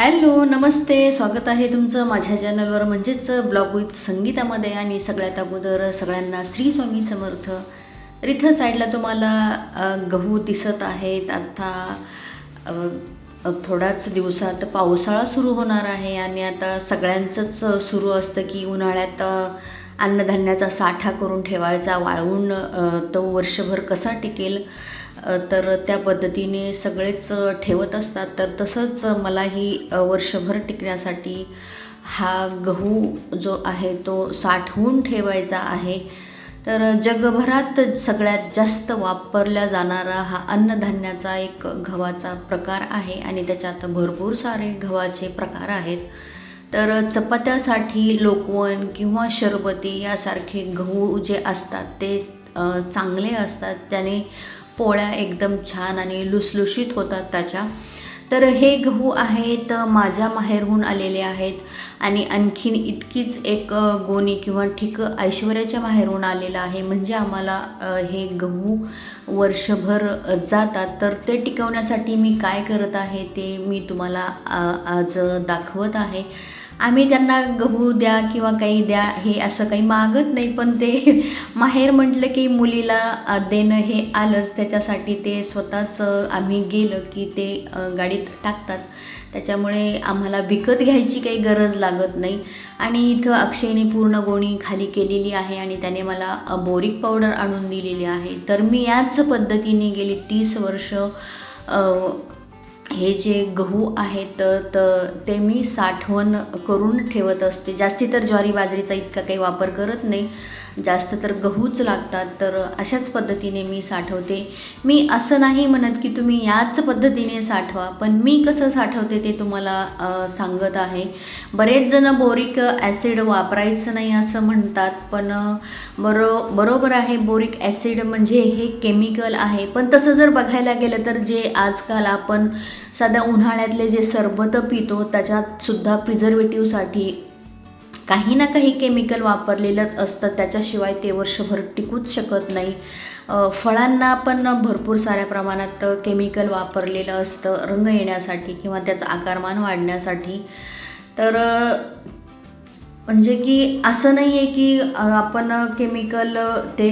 Hello नमस्ते. स्वागत आहे तुमचं माझ्या चॅनलवर म्हणजेच ब्लॉग विथ संगीतामध्ये आणि सगळ्यात अगोदर सगळ्यांना श्री स्वामी समर्थ. तर इथं साईडला तुम्हाला गहू दिसत आहेत. आता थोड्याच दिवसात पावसाळा सुरू होणार आहे आणि आता सगळ्यांचंच सुरू असतं की उन्हाळ्यात अन्नधान्याचा साठा करून ठेवायचा वाळवून तो वर्षभर कसा टिकेल? तर त्या पद्धतीने सगळेच ठेवत असतात. तर तसंच मलाही वर्षभर टिकण्यासाठी हा गहू जो आहे तो साठवून ठेवायचा आहे. तर जगभरात सगळ्यात जास्त वापरला जाणारा हा अन्नधान्याचा एक गव्हाचा प्रकार आहे आणि त्याच्यात भरपूर सारे गव्हाचे प्रकार आहेत. तर चपात्यासाठी लोकवन किंवा शरबती यासारखे गहू जे असतात ते चांगले असतात. त्याने पोळ्या एकदम छान आणि लुसलुशीत होतात त्याच्या. तर हे गहू आहेत माझ्या माहेरहून आलेले आहेत आणि आणखीन इतकीच एक गोणी किंवा ठीक ऐश्वर्याच्या माहेरहून आलेलं आहे. म्हणजे आम्हाला हे गहू वर्षभर जातात. तर ते टिकवण्यासाठी मी काय करत आहे ते मी तुम्हाला आज दाखवत आहे. आम्ही त्यांना गहू द्या किंवा काही द्या हे असं काही मागत नाही. पण ते माहेर म्हटलं की मुलीला देणं हे आलंच. त्याच्यासाठी ते स्वतःच आम्ही गेलं की ते गाडीत टाकतात. त्याच्यामुळे आम्हाला विकत घ्यायची काही गरज लागत नाही. आणि इथं अक्षयने पूर्ण गोणी खाली केलेली आहे आणि त्याने मला बोरिक पावडर आणून दिलेली आहे. तर मी याच पद्धतीने गेली तीस वर्ष हे जे गहू आहेत तर ते मी साठवण करून ठेवत असते. जास्ती तर ज्वारी बाजरीचा इतका काही वापर करत नाही. जास्त तर गहूच लागतात तर अशाच पद्धतीने मी साठवते. मी असं नाही म्हणत की तुम्ही याच पद्धतीने साठवा पण मी कसं साठवते ते तुम्हाला सांगत आहे. बरेच जण बोरिक ॲसिड वापरायचं नाही असं म्हणतात पण बरो बरोबर आहे बोरिक ॲसिड म्हणजे हे केमिकल आहे. पण तसं जर बघायला गेलं तर जे आजकाल आपण साध्या उन्हाळ्यातले जे सरबतं पितो त्याच्यात सुद्धा प्रिझर्वेटिव्हसाठी काही ना काही केमिकल वापरलेलंच असतं. त्याच्याशिवाय ते वर्षभर टिकूच शकत नाही. फळांना पण भरपूर साऱ्या प्रमाणात केमिकल वापरलेलं असतं. रंग येण्यासाठी किंवा त्याचं आकारमान वाढण्यासाठी. तर म्हणजे की असं नाही आहे की आपण केमिकल ते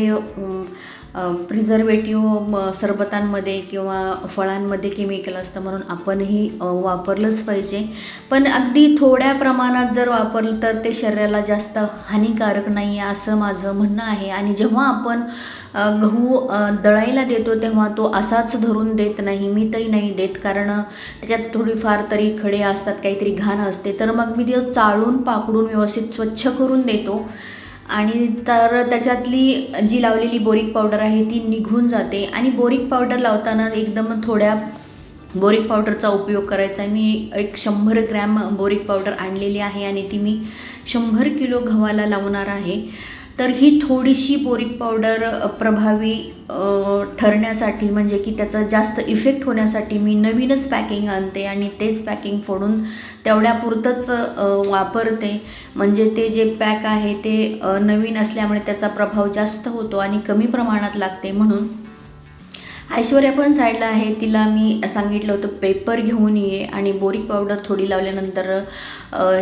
प्रिझर्वेटिव्ह सरबतांमध्ये किंवा फळांमध्ये केमिकल असतं म्हणून आपणही वापरलंच पाहिजे. पण अगदी थोड्या प्रमाणात जर वापरलं तर ते शरीराला जास्त हानिकारक नाही आहे असं माझं म्हणणं आहे. आणि जेव्हा आपण गहू दळायला देतो तेव्हा तो असाच धरून देत नाही मी तरी नाही देत. कारण त्याच्यात थोडीफार तरी खडे असतात काहीतरी घाण असते. तर मग मी ते चाळून पाकडून व्यवस्थित स्वच्छ करून देतो. आणि तर त्याच्यातली जी लावलेली बोरिक पावडर आहे ती निघून जाते. आणि बोरिक पावडर लावताना एकदम थोड्या बोरिक पावडरचा उपयोग करायचा आहे. मी एक शंभर ग्रॅम बोरिक पावडर आणलेली आहे आणि ती मी शंभर किलो गव्हाला लावणार आहे. तर ही थोडीशी बोरिक पावडर प्रभावी ठरण्यासाठी म्हणजे की त्याचा जास्त इफेक्ट होण्यासाठी मी नवीनच पॅकिंग आणते आणि तेच पॅकिंग फोडून तेवढ्यापुरतंच वापरते. म्हणजे ते जे पॅक आहे ते नवीन असल्यामुळे त्याचा प्रभाव जास्त होतो आणि कमी प्रमाणात लागते म्हणून. ऐश्वर्या पण साईडला आहे. तिला मी सांगितलं होतं पेपर घेऊन ये. आणि बोरिक पावडर थोडी लावल्यानंतर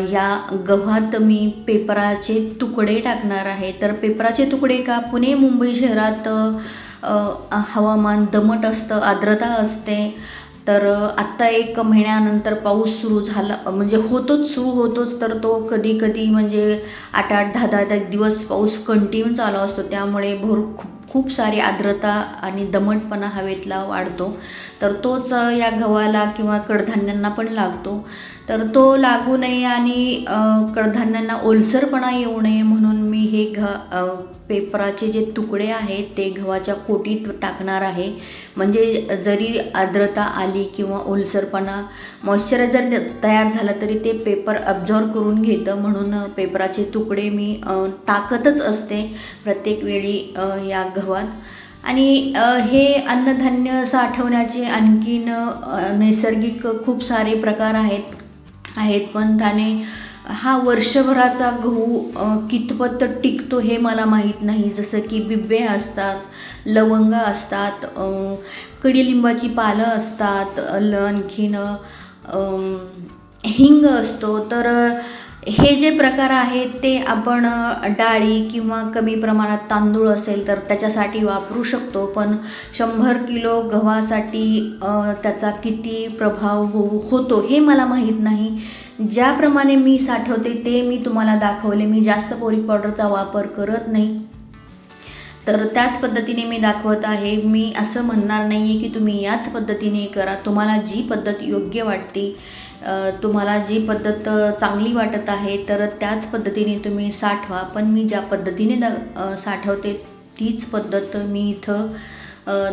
ह्या गव्हात मी पेपराचे तुकडे टाकणार आहे. तर पेपराचे तुकडे का? पुणे मुंबई शहरात हवामान दमट असतं आर्द्रता असते. तर आत्ता एक महिन्यानंतर पाऊस सुरू झाला म्हणजे होतोच सुरू होतोच. तर तो कधी कधी म्हणजे आठ आठ दहा दहा दहा दिवस पाऊस कंटिन्यू चालू असतो. त्यामुळे भर खूप खूप सारी आर्द्रता आणि दमटपणा हवेतला वाढतो. तर तोच या गव्हाला किंवा कडधान्यांना पण लागतो. तर तो लागू नये आणि कडधान्यांना ओलसरपणा येऊ नये म्हणून मी हे घ पेपराचे जे तुकडे आहेत ते गव्हाच्या कोटीत टाकणार आहे. म्हणजे जरी आर्द्रता आली किंवा ओलसरपणा मॉइश्चरायझर तयार झालं तरी ते पेपर अब्झॉर्व करून घेतं. म्हणून पेपराचे तुकडे मी टाकतच असते प्रत्येक वेळी या गव्हात. आणि हे अन्नधान्य साठवण्याचे आणखीन नैसर्गिक खूप सारे प्रकार आहेत आहेत. पण त्याने हा वर्षभराचा गहू कितपत टिकतो हे मला माहीत नाही. जसं की बिब्बे असतात लवंग असतात कडीलिंबाची पालं असतात ल आणखीन हिंग असतो. तर हे जे प्रकार आहेत ते आपण डाळी किंवा कमी प्रमाणात तांदूळ असेल तर त्याच्यासाठी वापरू शकतो. पण शंभर किलो गव्हासाठी त्याचा किती प्रभाव हो होतो हे मला माहीत नाही. ज्याप्रमाणे मी साठवते ते मी तुम्हाला दाखवले. मी जास्त पोरिक पावडरचा वापर करत नाही. तर त्याच पद्धतीने मी दाखवत आहे. मी असं म्हणणार नाही आहे की तुम्ही याच पद्धतीने करा. तुम्हाला जी पद्धत योग्य वाटते तुम्हाला जी पद्धत चांगली वाटत आहे तर त्याच पद्धतीने तुम्ही साठवा. पण मी ज्या पद्धतीने दा साठवते तीच पद्धत मी इथं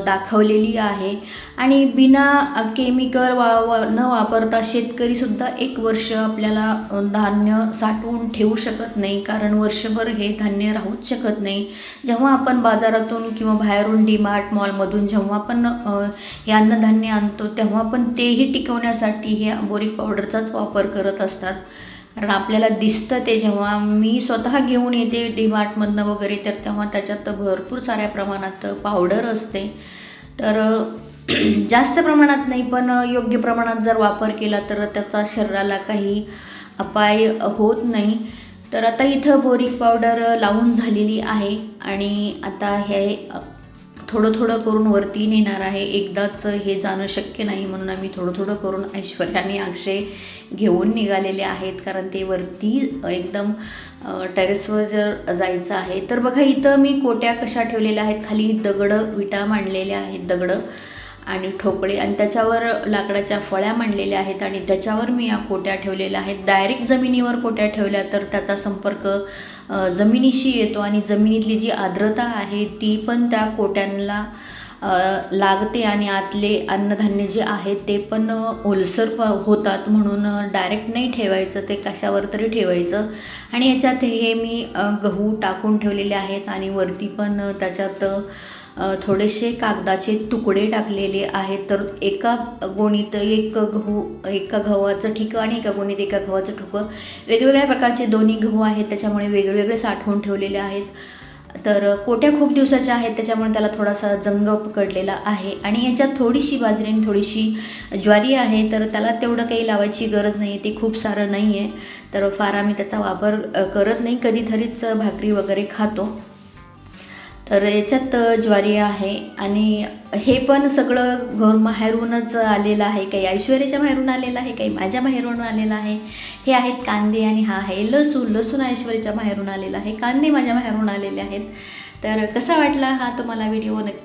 दाखवलेली आहे. आणि बिना केमिकल वा वा न वापरता शेतकरीसुद्धा एक वर्ष आपल्याला धान्य साठवून ठेवू शकत नाही. कारण वर्षभर हे धान्य राहूच शकत नाही. जेव्हा आपण बाजारातून किंवा बाहेरून डीमार्ट मॉलमधून जेव्हा आपण हे अन्नधान्य आणतो तेव्हा पण तेही टिकवण्यासाठी हे बोरिक पावडरचाच वापर करत असतात. कारण आपल्याला दिसतं ते जेव्हा मी स्वतः घेऊन येते डीमार्टमधनं वगैरे तर तेव्हा त्याच्यात भरपूर साऱ्या प्रमाणात पावडर असते. तर जास्त प्रमाणात नाही पण योग्य प्रमाणात जर वापर केला तर त्याचा शरीराला काही अपाय होत नाही. तर आता इथं बोरिक पावडर लावून झालेली आहे आणि आता हे थोडं थोडं करून वरती नेणार आहे. एकदाच हे जाणं शक्य नाही म्हणून आम्ही थोडं थोडं करून ऐश्वर्या आणि अक्षय घेऊन निघालेले आहेत. कारण ते वरती एकदम टेरेसवर जर जायचं आहे. तर बघा इथं मी कोट्या कशा ठेवलेल्या आहेत. खाली दगडं विटा मांडलेल्या आहेत. दगडं. आणि ठोकळे आणि त्याच्यावर लाकडाच्या फळ्या मांडलेल्या आहेत आणि त्याच्यावर मी या कोट्या ठेवलेल्या आहेत. डायरेक्ट जमिनीवर कोट्या ठेवल्या तर त्याचा संपर्क जमिनीशी येतो आणि जमिनीतली जी आर्द्रता आहे ती पण त्या कोट्यांना लागते आणि आतले अन्नधान्य जे आहेत ते पण ओलसर प होतात म्हणून डायरेक्ट नाही ठेवायचं ते कशावर तरी ठेवायचं. आणि याच्यात हे मी गहू टाकून ठेवलेले आहेत आणि वरती पण त्याच्यात थोडेसे कागदाचे तुकडे टाकलेले आहेत. तर एका गोणीत एक गहू एका गव्हाचं ठिकं आणि एका गोणीत एका गव्हाचं ठुकं. वेगवेगळ्या प्रकारचे दोन्ही गहू आहेत त्याच्यामुळे वेगवेगळे साठवून ठेवलेले आहेत. तर कोट्या खूप दिवसाच्या आहेत त्याच्यामुळे त्याला थोडासा जंग पकडलेला आहे. आणि याच्यात थोडीशी बाजरी आणि थोडीशी ज्वारी आहे तर त्याला तेवढं काही लावायची गरज नाही आहे ते खूप सारं नाही आहे तर फार आम्ही त्याचा वापर करत नाही. कधीतरीच भाकरी वगैरे खातो. तर याच्यात ज्वारी आहे आणि हे पण सगळं घर माहेरूनच आलेलं आहे. काही ऐश्वर्याच्या बाहेरून आलेलं आहे काही माझ्या बाहेरून आलेलं आहे. हे आहेत कांदे आणि हा आहे लसूण. लसूण ऐश्वर्याच्या बाहेरून आलेला आहे. कांदे माझ्या बाहेरून आलेले आहेत. तर कसा वाटला हा तुम्हाला व्हिडिओ? नक्की